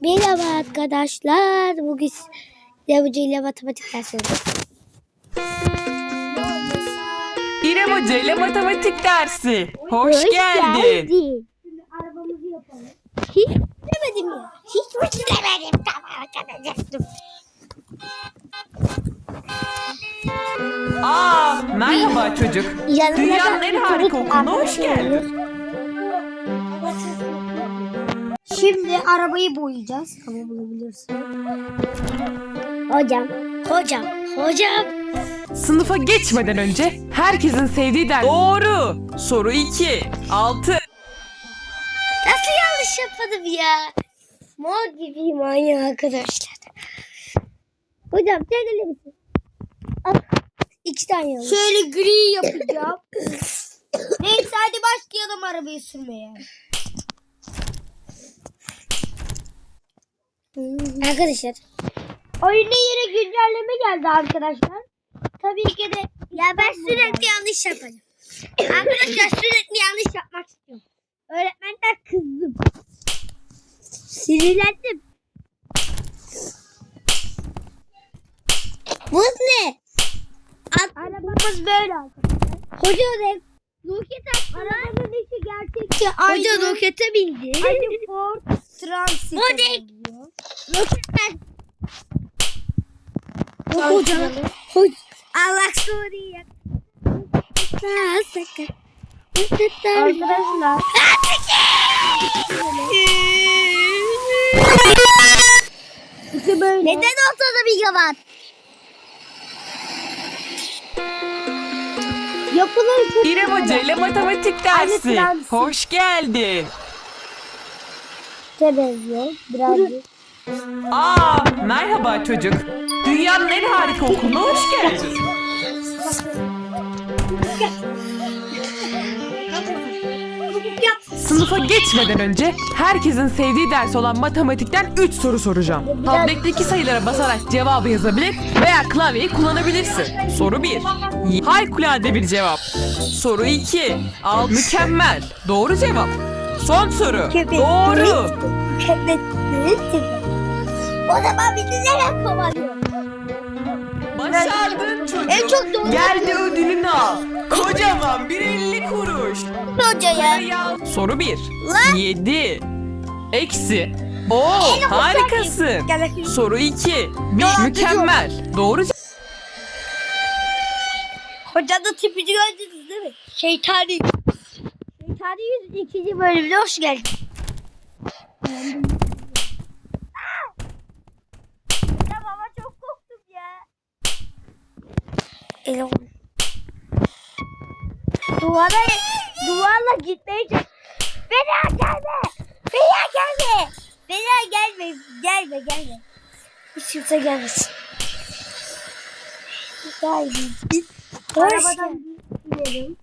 Merhaba arkadaşlar. Bugün Yavucu ile matematik dersi alacağız. İrem Hoca ile matematik dersi. Hoş, geldin. Arabamızı yapalım. Hiç demedim ya. Hiç mi demedim? Tamam kanacaktım. Aa, merhaba çocuk. Dünyanın en harika okuluna hoş geldin. Şimdi arabayı boyayacağız. Ama bulabilirsin. Hocam, hocam, hocam. Sınıfa geçmeden önce herkesin sevdiği ders. Doğru. Soru 2. 6. Nasıl yanlış yapmadım ya? Mor gibiyim aynı arkadaşlar. Hocam sen öyle misin? İki tane yanlış. Şöyle gri yapacağım. Neyse hadi başlayalım arabayı sürmeye. Arkadaşlar. Oyuna yine güncelleme geldi arkadaşlar. Tabii ki de Ya ben sürekli yanlış yaparım. Arkadaşlar sürekli yanlış yapmak istiyorum. Öğretmenden kızdım. Sinirlendim. Bu ne? arabamız böyle arkadaşlar. Hoca ne? Roket attı. Arabanın içi gerçekçi Hoca rokete bindi. aynı Ford Transit. Bu ne? benziyor. Roketler. Hoca. Hoca. Allah soruyor. Sakın. Arkadaşlar işte böyle. Neden ortada bir yalan? Yapıları çok İrem Hoca ile matematik dersi. Hoş geldin. Türkçe benziyor. Birazcık. Aa, merhaba çocuk. Dünyanın en harika okuluna hoş geldin. Sınıfa geçmeden önce herkesin sevdiği ders olan matematikten 3 soru soracağım. Tabletteki sayılara basarak cevabı yazabilir veya klavyeyi kullanabilirsin. Soru 1. Harikulade bir cevap. Soru 2. Al mükemmel. Doğru cevap. Son soru. Doğru. O zaman bizi nereye kovalıyor? Başardın çocuk. En çok doğru. Gel de ödülünü al. Kocaman bir 50 kuruş. Hoca ya. Soru 1. 7. Eksi. Oo harikasın. Gel bakayım. Soru 2. Bir Doğru. mükemmel. Doğru ce- Hocanın tipini gördünüz değil mi? Şeytani. Şeytani 102. bölümüne hoş geldin. Ya baba çok korktum ya. Elim. Duvara, duvarla gitmeye çalış. Beni gelme. Beni gelme. Beni gelme. Gelme gelme. Hiç kimse gelmesin. Gelme. Arabadan gidelim.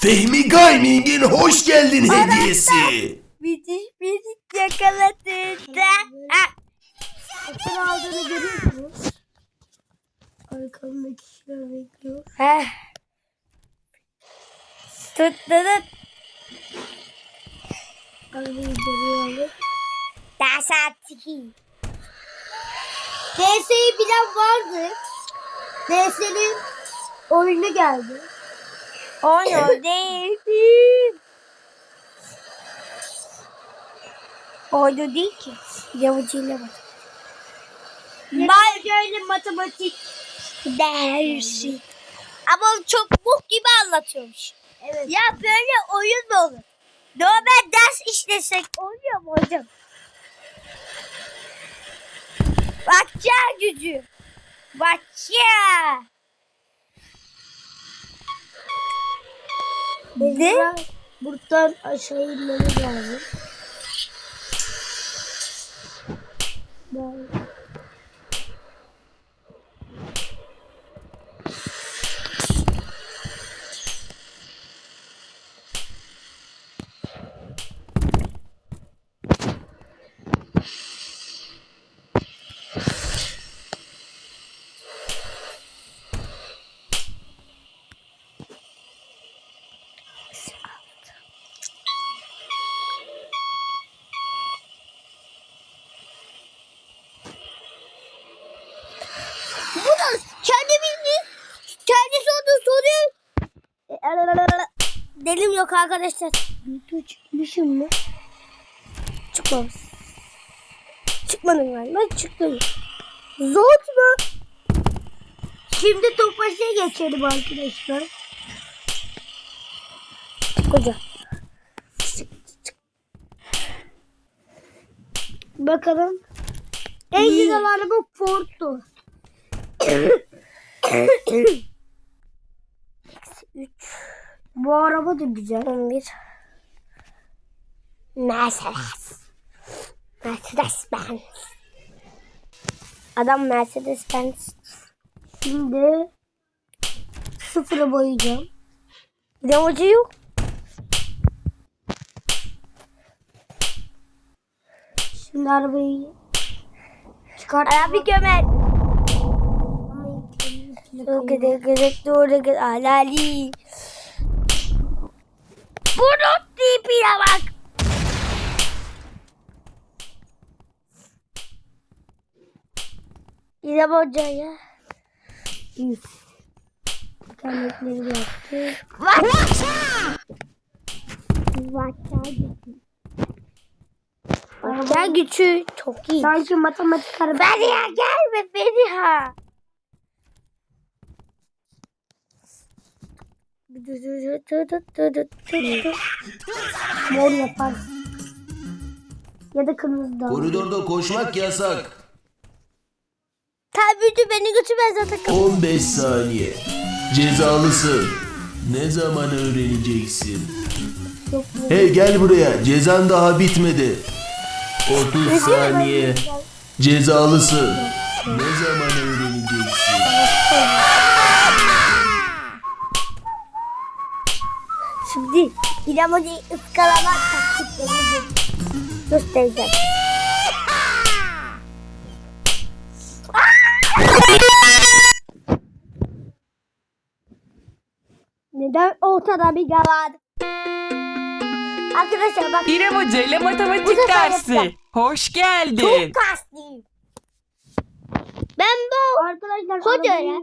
Fehmi Gaming'in hoş geldin hediyesi. Müthiş bir yakaladın da. Bakın aldığını görüyorsunuz. Arkamda kişiler bekliyor. Ha. Tut tut. Arabayı sich. DS'yi bilen vardı. DS'nin oyunu geldi. Onu değil. Oydu değil ki. Yavucuyla bak. Ben şöyle matematik. Dersi. Ama çok bok gibi anlatıyormuş. Evet. Ya böyle oyun mu olur? Normal ders işlesek oluyor mu hocam? Bakça gücü. Bakça. Ne? Buradan, buradan aşağı inmemiz lazım. Ben... delim yok arkadaşlar. Video çıkmışım mı? Çıkmamış. Çıkmadın galiba çıktın. Zot mu? Şimdi topaşa geçelim arkadaşlar. Koca. Bakalım. En güzel araba Ford'tu. 3, Bu araba da güzel. 11. Mercedes. Mercedes Benz. Adam Mercedes Benz. Şimdi sıfıra boyayacağım. Ne hoca yok? Şimdi arabayı çıkart. Abi gömer. Gıdı gıdı doğru gıdı alali. Bunun tipine bak. İrem Hoca ya. Üf. Tekerlekleri yaptı. Vakça. Vakça gücü çok iyi. Sanki matematik araba. Feriha gelme Feriha. Mor yapar. Ya da kırmızı da. Koridorda koşmak yasak. Tabii beni götürmez zaten. 15 saniye. Cezalısın. Ne zaman öğreneceksin? Yok? Hey gel buraya. Cezan daha bitmedi. 30 saniye. Cezalısın. Ne zaman öğreneceksin? Şimdi İrem Hoca'yı ıskalamak taktiklerini göstereceğim. Neden ortada bir gavat? Arkadaşlar bak İrem Hoca ile matematik dersi. Hoş geldin. çok kaslıyım. Ben bu Arkadaşlar hoca ya.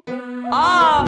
Aa,